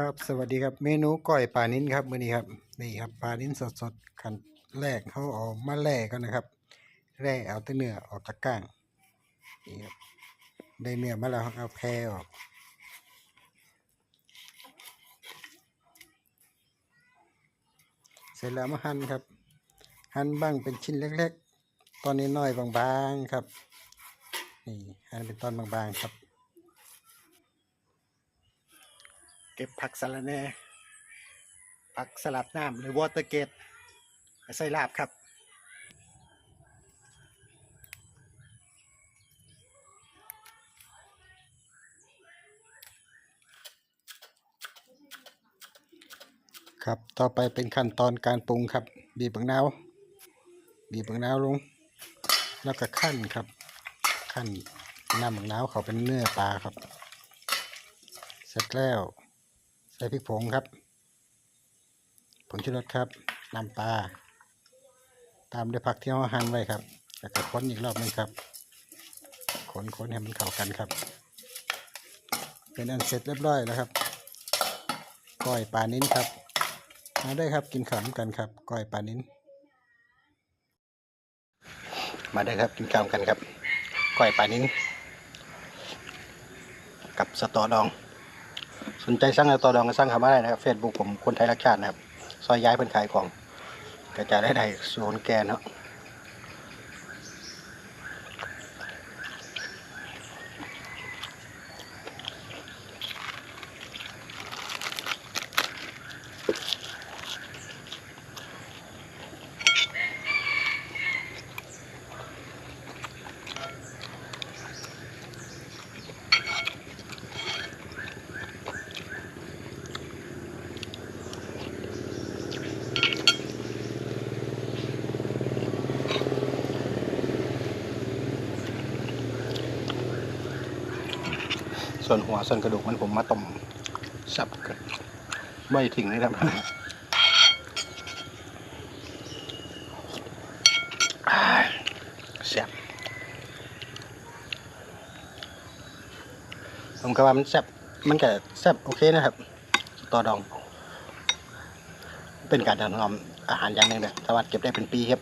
ครับ สวัสดีครับเมนูก้อยปลานิ้นครับมื้อนี้ครับนี่ครับปลานิ้นสดๆขั้นแรกเขาเอามาแล่ก่อนนะครับแล่เอาแต่เนื้อออกจากก้างนี่ครับได้เนื้อมาแล้วเอาแพรออกเสร็จแล้วมาหั่นครับ หั่นบ้างเป็นชิ้นเล็ก ๆ ตอนนี้น้อยบางๆครับนี่หั่นเป็นตอนบางๆครับ เก็บผักสะระแหน่ผักสลัดน้ำหรือวอเตอร์เกตใส่ลาบครับ ครับต่อไปเป็นขั้นตอนการปรุงครับ บีบบังนาวบีบบังนาวลง แล้วก็ขั้นครับขั้นน้ำบังนาวเขาเป็นเนื้อปลาครับ เสร็จแล้ว ใส่พริกผงครับผงชูรสครับน้ำปลาตามด้วยผักที่เราหั่นไว้ครับแล้วก็คนอีกรอบหนึงครับคนคนให้มันเข้ากันครับ เป็นอันเสร็จเรียบร้อยแล้วครับก้อยปลานิ้นครับมาได้ครับกินข้าวกันครับก้อยปลานิ้น มาได้ครับกินข้าวกันครับก้อยปลานิ้น กับสตอดอง สนใจสร้างสตอดองก็สร้างทำว่าได้นะครับเฟซบุ๊กผมคนไทยรักชาตินะครับ ซอยย้ายเป็นขายของกระจายได้ได้สวนแกนเนาะ ส่วนหัวส่วนกระดูกมันผมมาต้มสับกันไม่ทิ้งเลยครับอ้ายแซ่บผมก็ว่ามันแซ่บมันก็แซ่บโอเคนะครับสตอดอง เป็นการถนอมอาหารอย่างหนึ่งเลยสามารถเก็บได้เป็นปีครับ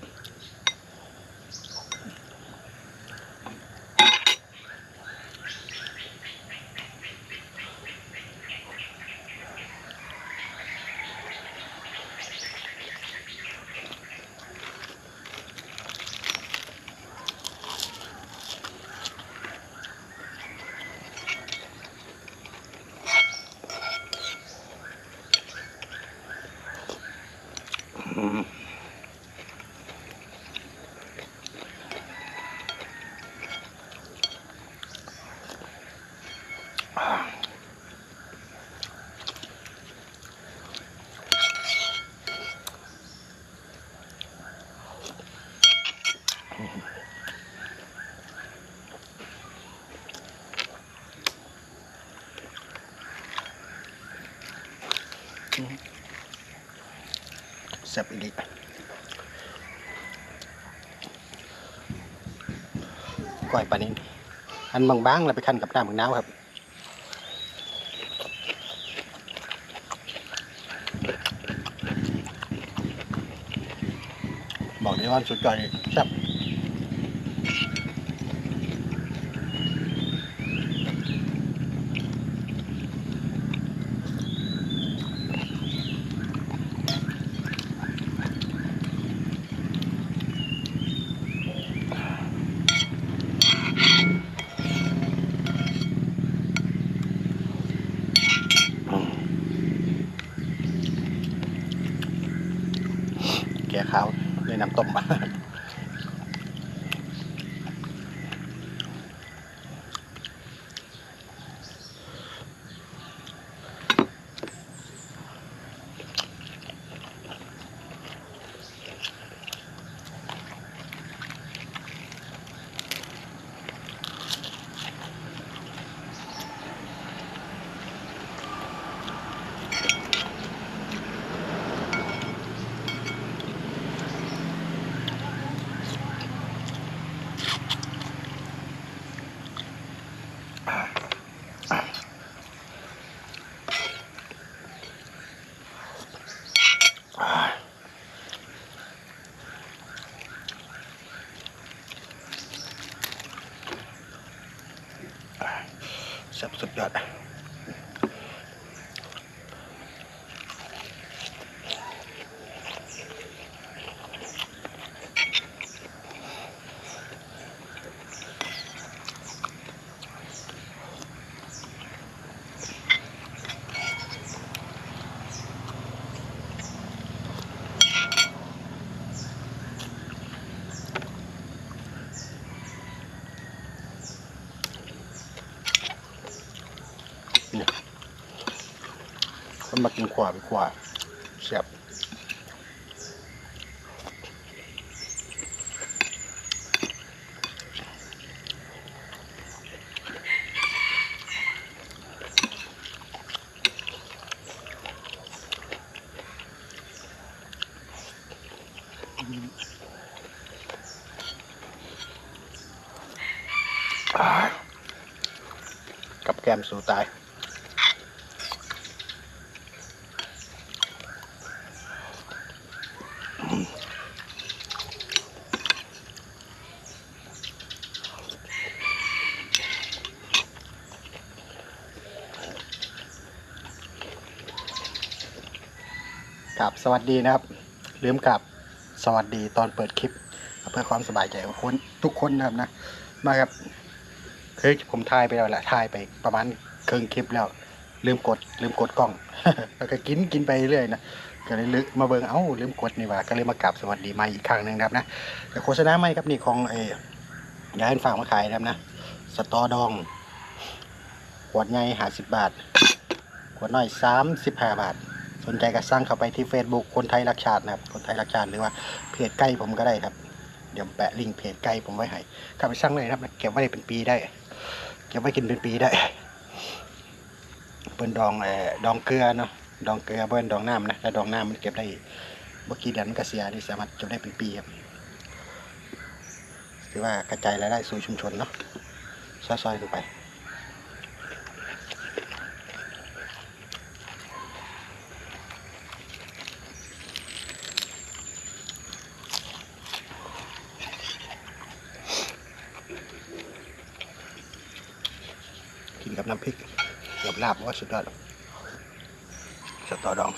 แซ่บอีกก้อยปลานินอันบางๆแล้วไปคั่นกับน้ำมะนาวครับบอกได้ว่าสุดยอดแซ่บอืมแก่ข้าวด้วย น้ำต้มมา อ สับสุดยอดอะคน มากินขวาไปขวาแซ่บกับแกมสู่ตาย ครับสวัสดีนะครับ ลืมกับสวัสดีตอนเปิดคลิป เพื่อความสบายใจของคนทุกคนนะครับนะ มาครับเคยผมถ่ายไปแล้วแหละถ่ายไปประมาณครึ่งคลิปแล้ว ลืมกด ลืมกดกล้องแล้วก็กินกินไปเรื่อยนะก็เลยลึกมาเบิงเอ้าลืมกดนี่ว่าก็เลยมากราบสวัสดีมาอีกครั้งหนึ่งนะครับนะแต่โฆษณาไม่ครับนี่ของเอย้ายฝากมาขายนะครับนะสตอดองขวดใหญ่ห้าสิบบาทขวดน้อยสามสิบห้าบาท สนใจก็สั่งเข้าไปที่ Facebook คนไทยรักชาตินะครับ คนไทยรักชาติหรือว่าเพจใกล้ผมก็ได้ครับ เดี๋ยวแปะลิงก์เพจใกล้ผมไว้ให้เข้าไปสั่งเลยครับ เก็บไว้เป็นปีได้ เก็บไว้กินเป็นปีได้เป็นดองเอ่อดองเกลือเนาะ ดองเกลือเบิ้นดองน้ำนะ แล้วดองน้ำมันเก็บได้บ่อกี่เดือนมันก็เสียนี่สามารถเก็บได้เป็นปีครับถือว่ากระจายรายได้สู่ชุมชนเนาะซอยๆกันไป กิ น้ำพริกกับลาบว่าสุดยอดสตอดอง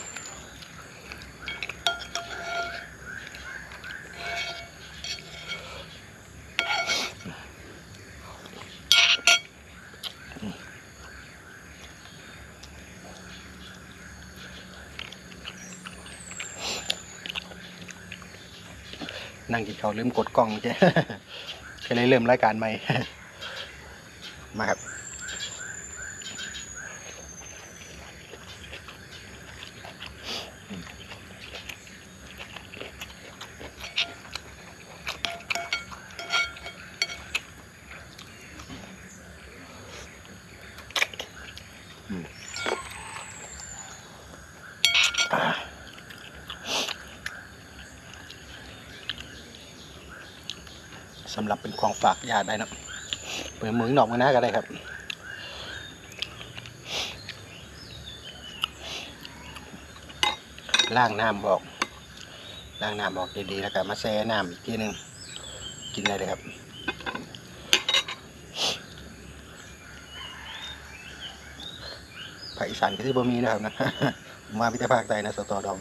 นั่งกินข้าวลืมกดกล้องใช่ก็เลยเริ่มรายการใหม่ มาครับ สำหรับเป็นของฝากญาติได้นะเปิดมือหนอกมาหน้าก็ได้ครับล้างน้ำออกล้างน้ำออกดีๆแล้วก็มาแช่น้ำอีกทีหนึงกินได้เลยครับภาคอีสานก็ที่บ่มีนะครับนะมาพิจารภาคใต้นะสตอดอง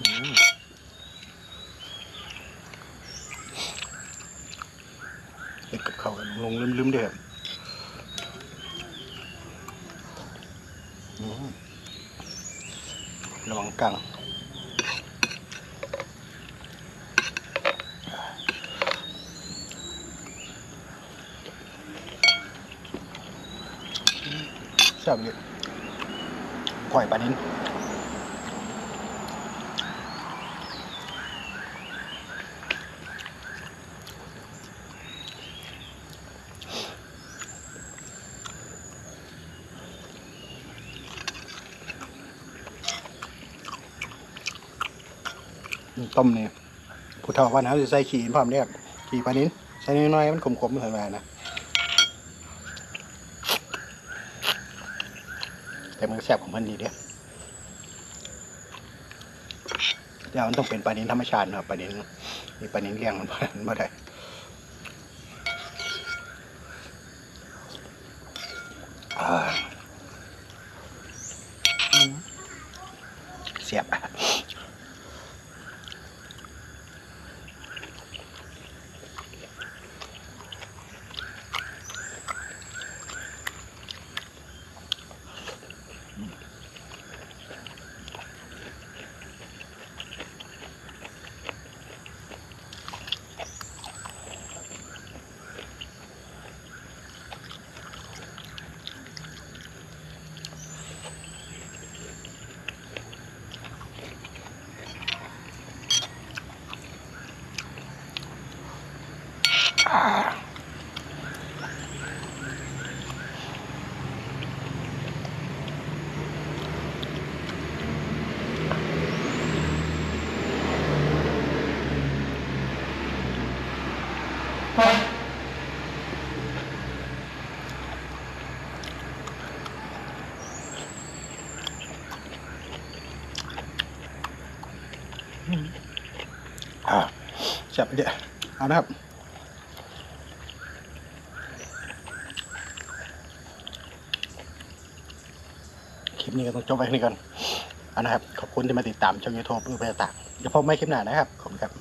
อืมเด็กกับเขาวกันลงลืมๆเด้ออืมระวัง กังแซ่บเลยก่อยปลานิ้น ต้มนี่ผู้เฒ่าว่าน้ำจะใส่ขี้พร้อมเนี่ยครับกีปลานิ้นใส่น้อยๆมันขมๆเลยมานะแต่มันก็แซ่บของมันดีเด้อเดี๋ยวมันต้องเป็นปลานิ้นธรรมชาตินะครับปลานิ้นมีปลานิ้นเลี้ยงมันบ่มันบ่ได้อ่าอืมเสียบ อะอ่าแซ่บเยอะเอานะครับ ลิปนี้ก็ต้องจบไว้แค่นี้ก่อนเอานะครับ ขอบคุณที่มาติดตามช่องยูทูบเพื่อไปต่างเดี๋ยวพบไม่คลิปหน้านะครับ ขอบคุณครับ